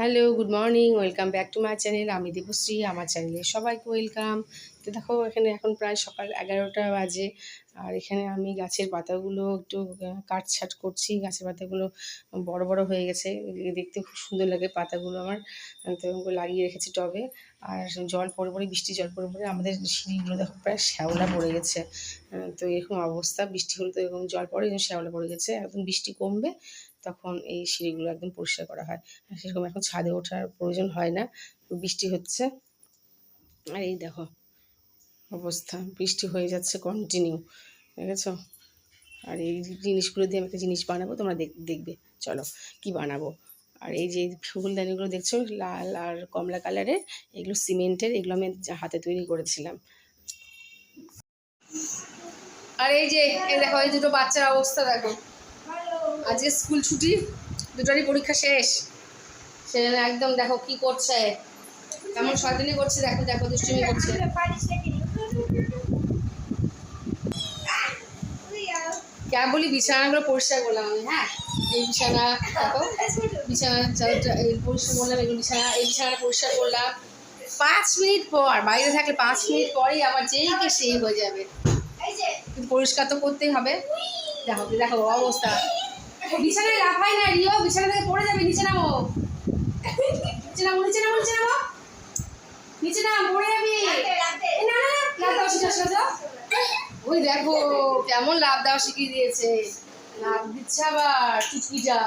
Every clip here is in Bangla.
Hello, good morning, welcome back to my channel. আমি দেবশ্রী, আমার চ্যানেলে সবাইকে ওয়েলকাম। তো দেখো, এখানে এখন প্রায় সকাল এগারোটা বাজে, আর এখানে আমি গাছের পাতাগুলো একটু কাটছাট করছি। গাছের পাতাগুলো বড় বড় হয়ে গেছে দেখতে খুব সুন্দর লাগে পাতাগুলো আমার। তো লাগিয়ে রেখেছি টবে, আর জল পড়ে পড়ে, বৃষ্টি জল পড়ে পড়ে, আমাদের সিঁড়িগুলো দেখো প্রায় শ্যাওলা পড়ে গেছে। তো এরকম অবস্থা, বৃষ্টি হলে তো এরকম জল পড়ে এরকম শ্যাওলা পড়ে গেছে। একদম বৃষ্টি কমবে তখন এই সিঁড়িগুলো একদম পরিষ্কার করা হয়। আর সেরকম এখন ছাদে ওঠার প্রয়োজন হয় না। বৃষ্টি হচ্ছে। আর এই দেখো অবস্থা। বৃষ্টি হয়ে যাচ্ছে কন্টিনিউ ঠিক আছে আর এই জিনিসগুলো দিয়ে আমি একটা জিনিস বানাবো, তোমরা দেখবে। চলো, কি বানাবো? আর এই যে ফুলদানিগুলো দেখছ? লাল আর কমলা কালারের এগুলো সিমেন্টের, এগুলো আমি হাতে তৈরি করেছিলাম। আর এই যে দেখো, এই দুটো বাচ্চার অবস্থা দেখো। আজকে স্কুল ছুটি, দুটোরই পরীক্ষা শেষ। সেখানে একদম দেখো কি করছে। কেমন শয়তানি করছে, দেখো দেখো, দুষ্টুমি করছে। ক্যাব বলি, বিছানাগুলো পরিষ্কার করলাম আমি হ্যাঁ? এই বিছানা, দেখো, বিছানা পরিষ্কার করলাম এগুলো বিছানা, এই বিছানাটা পরিষ্কার করলাম। পাঁচ মিনিট পর, বাইরে থাকলে পাঁচ মিনিট পরেই আবার যেই কে সেই হয়ে যাবে। পরিষ্কার তো করতেই হবে। দেখো দেখো, অবস্থা। বিছানায় লাফাই না রিও বিছানা থেকে পড়ে যাবে নিচে নামো। নিচে নামো নিচে নামো নিচে নামো। নিচে নাম পড়ে যাবি। না না লাভ দাও শিখা শিখা ওই দেখো কেমন লাভ দাও শিখিয়ে দিয়েছে। লাভ দিচ্ছে আবার চুটকিটা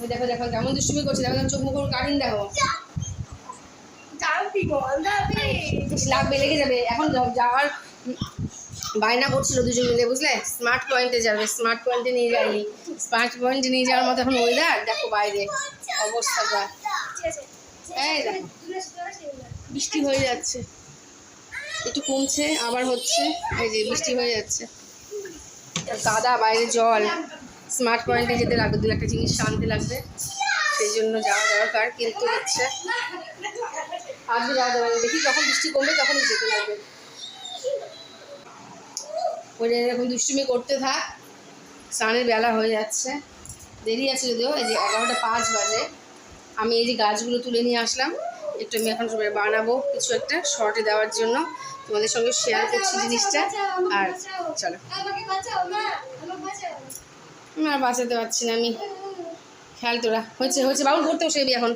ওই দেখো দেখো কেমন দুষ্টুমি করছে। দেখো দেখো চোখ মুখ কাটিন দেখো। লাগবে লেগে যাবে। এখন যাও- যাওয়ার বায়না করছিল দুজন মিলে বুঝলে? স্মার্ট পয়েন্টে যাবে স্মার্ট পয়েন্টে নিয়ে যায়নি। স্মার্ট পয়েন্টে নিয়ে যাওয়ার মতো এখন ওয়েদার দেখো বাইরে অবস্থাটা এই দেখো, বৃষ্টি হয়ে যাচ্ছে। একটু কমছে, আবার হচ্ছে। এই যে বৃষ্টি হয়ে যাচ্ছে। কাদা, বাইরে জল। স্মার্ট পয়েন্টে যেতে লাগবে, দু একটা জিনিস শান্তি লাগবে। সেই জন্য যাওয়া দরকার, কিন্তু হচ্ছে। আজকে যাওয়া না দেখি যখন বৃষ্টি কমবে তখনই যেতে লাগবে। ওই এরকম দুষ্টুমি করতে থাক, স্নানের বেলা হয়ে যাচ্ছে। দেরি আছে যদিও, এই যে এগারোটা পাঁচ বাজে। আমি এই যে গাছগুলো তুলে নিয়ে আসলাম, একটু আমি এখন সবাই বানাবো কিছু একটা শর্টে দেওয়ার জন্য। তোমাদের সঙ্গে শেয়ার করছি জিনিসটা। আর চলো। আর বাঁচাতে পারছি না, আমি খেয়াল তোরা। হয়েছে হয়েছে বাবুল করতে বসে এখন।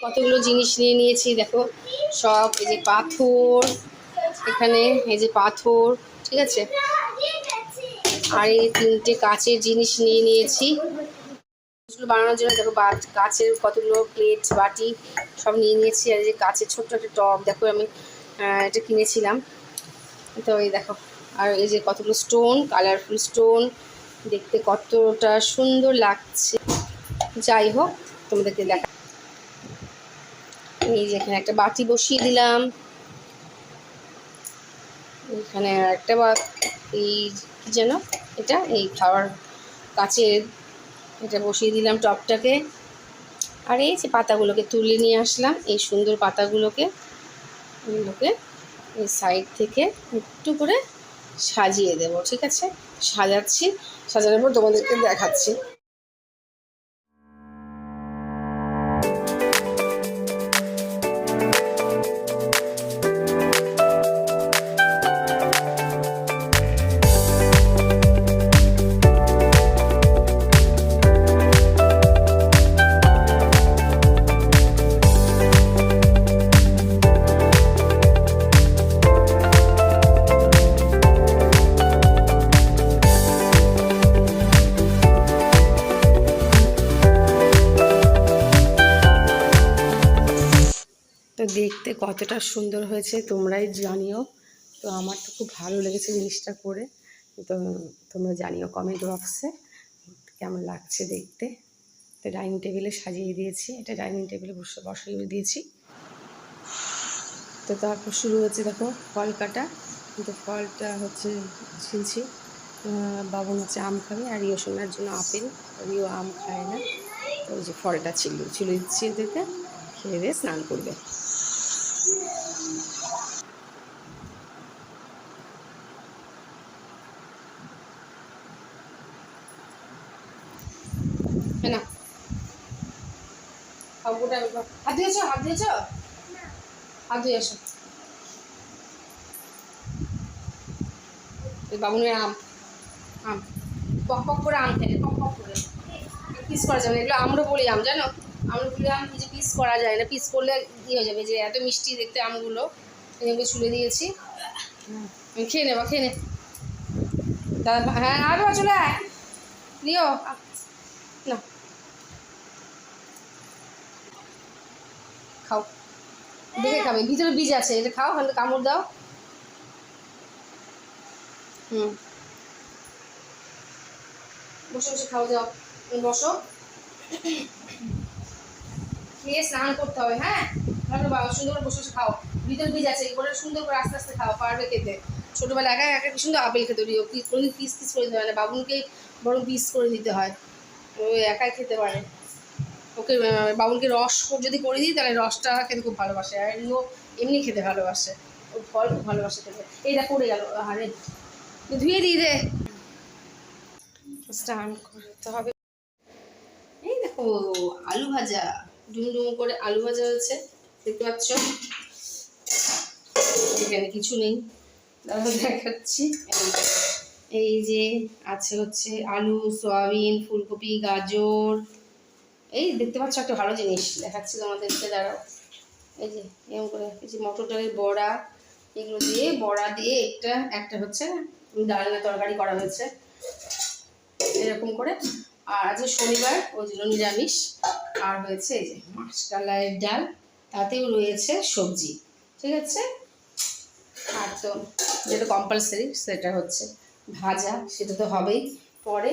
কতগুলো জিনিস নিয়ে নিয়েছি, দেখো। সব এই যে পাথর, এখানে এই যে পাথর ঠিক আছে? আর এই তিনটে কাচের জিনিস নিয়ে নিয়েছি। জিনিসগুলো বানানোর জন্য দেখো কাচের কতগুলো প্লেট বাটি সব নিয়ে নিয়েছি। আর যে কাচের ছোট্ট একটা টব, দেখো আমি এটা কিনেছিলাম। তো এই দেখো, আর এই যে কতগুলো স্টোন কালারফুল স্টোন দেখতে কতটা সুন্দর লাগছে। যাই হোক, তোমাদেরকে দেখা এই যে এখানে একটা বাটি বসিয়ে দিলাম। এখানে একটা বা এই কী যেন? এটা, এই খাওয়ার কাছে এটা বসিয়ে দিলাম টপটাকে। আর এই যে পাতাগুলোকে তুলে নিয়ে আসলাম, এই সুন্দর পাতাগুলোকে, এগুলোকে এই সাইড থেকে একটু করে সাজিয়ে দেবো, ঠিক আছে? সাজাচ্ছি, সাজানোর পর তোমাদেরকে দেখাচ্ছি। দেখতে কতটা সুন্দর হয়েছে, তোমরাই জানিও। তো আমার তো খুব ভালো লেগেছে জিনিসটা করে। তো তোমরা জানিও কমেন্ট বক্সে কেমন লাগছে দেখতে। তো ডাইনিং টেবিলে সাজিয়ে দিয়েছি, এটা ডাইনিং টেবিলে বসে বসিয়ে দিয়েছি। তো তারপর শুরু হচ্ছে দেখো ফল কাটা। কিন্তু ফলটা হচ্ছে ছিলছি বাবন হচ্ছে আম খাবে আর ইয়ে শোনার জন্য আপেল। রিও আম খায় না। ওই যে ফলটা ছিল ছিল দিচ্ছি এদেরকে খেয়ে দিয়ে স্নান করবে। না। খাও। হাত দিয়েছ হাত দিয়েছ হাত ধুয়ে এসো। বাবুনের আম। আম। পক পক করে আম খেলে পক পক করে। পিস করা যাবে এগুলো আমরা বলি আম জানো? আমরা বলি আম কিছু পিস করা যায় না পিস করলে ই হয়ে যাবে যে এত মিষ্টি দেখতে আমগুলো। এগুলো ছুলে দিয়েছি। হুম, খেয়ে নেবা খেয়ে নে। দাদা হ্যাঁ আরও চলে আয়। দিও না খাও দেখে খাবে। ভিতরে বীজ আছে এটা খাও ওখানে কামড় দাও। হুম। বসে বসে খাও যাও। বসো। খেয়ে স্নান করতে হবে হ্যাঁ? ভালো বাবা সুন্দর করে বসে বসে খাও। ভিতরে বীজ আছে এগুলো সুন্দর করে আস্তে আস্তে খাও পারবে খেতে। ছোটোবেলা একা একা কি সুন্দর আপেল খেতে দিও কি কোনোদিন পিস পিস করে দিতে হয় না। বাবুনকেই বরং পিস করে দিতে হয়। ও একাই খেতে পারে। ওকে বাবুলকে রস যদি করে দিই, তাহলে রসটা খেতে খুব ভালোবাসে। আর ও এমনি খেতে ভালোবাসে। ও ফল খুব ভালোবাসে খেতে। এইটা পড়ে গেল। আরে ধুয়ে দিই রে। স্নান করতে হবে। এই দেখো, আলু ভাজা। ডুম ডুম করে আলু ভাজা হচ্ছে দেখতে পাচ্ছ? এখানে কিছু নেই। দাদা দেখাচ্ছি। এই যে আছে হচ্ছে আলু, সয়াবিন, ফুলকপি, গাজর। এই দেখতে পাচ্ছ একটা ভালো জিনিস, দেখাচ্ছি তোমাদেরকে, দাঁড়াও। এই যে এরকম করে যে মটর ডালের বড়া, এগুলো দিয়ে বড়া দিয়ে একটা একটা হচ্ছে ডালনা তরকারি করা হয়েছে। এরকম করে। আর আজকে শনিবার, ওই জন্য নিরামিষ। আর হয়েছে এই যে মাছকালাইয়ের ডাল, তাতেও রয়েছে সবজি, ঠিক আছে? আর তো যেটা কম্পালসারি সেটা হচ্ছে ভাজা, সেটা তো হবেই। পরে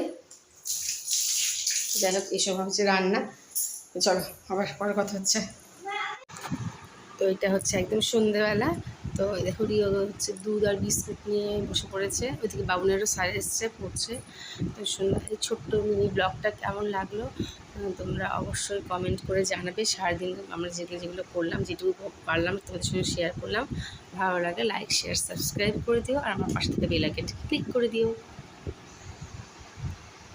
যাই হোক, এসব হচ্ছে রান্না। চলো, আবার পরে কথা হচ্ছে। তো এটা হচ্ছে একদম সন্ধেবেলা তো দেখো রিও হচ্ছে দুধ আর বিস্কুট নিয়ে বসে পড়েছে। ওইদিকে বাবুনেরও সার এসছে পড়ছে। তো সুন্দর এই ছোট্ট মিনি ব্লগটা কেমন লাগল তোমরা অবশ্যই কমেন্ট করে জানাবে। সারাদিন আমরা যেগুলো যেগুলো করলাম, যেটুকু পারলাম, তোমাদের সঙ্গে শেয়ার করলাম। ভালো লাগে লাইক শেয়ার সাবস্ক্রাইব করে দিও। আর আমার পাশে থেকে বেল আইকনটি ক্লিক করে দিও।